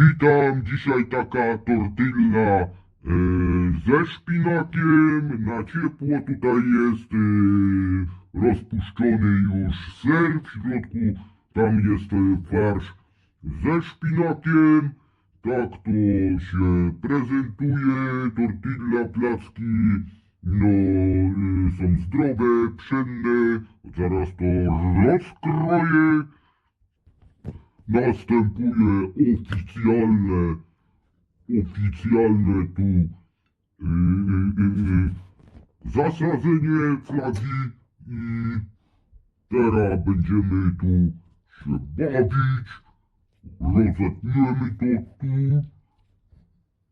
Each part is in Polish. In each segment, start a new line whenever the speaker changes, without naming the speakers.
Witam, dzisiaj taka tortilla e, ze szpinakiem, na ciepło tutaj jest e, rozpuszczony już ser, w środku tam jest e, farsz ze szpinakiem, tak to się prezentuje, tortilla, placki, no e, są zdrowe, pszenne, zaraz to rozkroję. Następuje oficjalne, oficjalne tu yy, yy, yy, zasadzenie flagi i teraz będziemy tu się bawić, rozetniemy to tu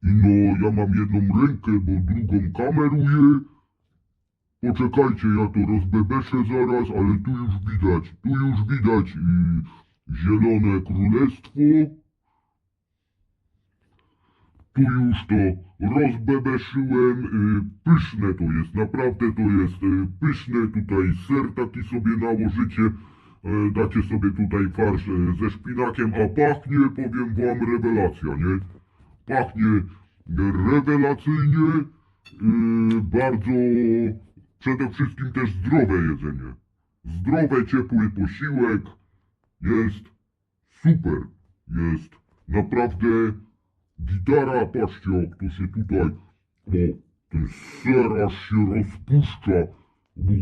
i no ja mam jedną rękę, bo drugą kameruję. Poczekajcie, ja to rozbebeszę zaraz, ale tu już widać, tu już widać yy, Zielone Królestwo. Tu już to rozbebeszyłem. y, Pyszne to jest, naprawdę to jest y, pyszne. Tutaj ser taki sobie nałożycie. y, Dacie sobie tutaj farsz ze szpinakiem, a pachnie, powiem wam, rewelacja, nie? Pachnie rewelacyjnie. Bardzo, przede wszystkim też zdrowe jedzenie. Zdrowe, ciepły posiłek jest. Super, jest. Naprawdę gitara, patrzcie jak to się tutaj, o, ten ser aż się rozpuszcza, bo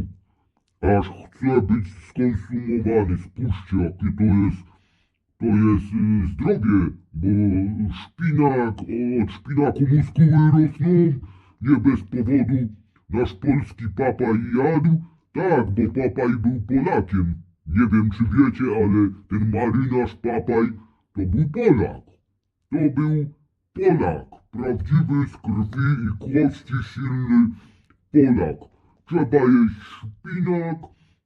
aż chce być skonsumowany, spójrzcie jakie to jest, to jest y, zdrowie, bo szpinak, od szpinaku muskuły rosną, nie bez powodu nasz polski papaj jadł, tak, bo papaj był Polakiem, nie wiem czy wiecie, ale ten marynarz papaj to był Polak. To był Polak. Prawdziwy z krwi i kości silny Polak. Trzeba jeść szpinak,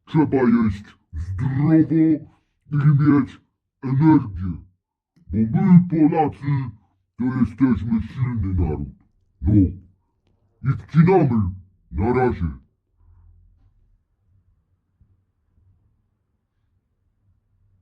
trzeba jeść zdrowo i mieć energię. Bo my Polacy to jesteśmy silny naród. No. I wcinamy. Na razie.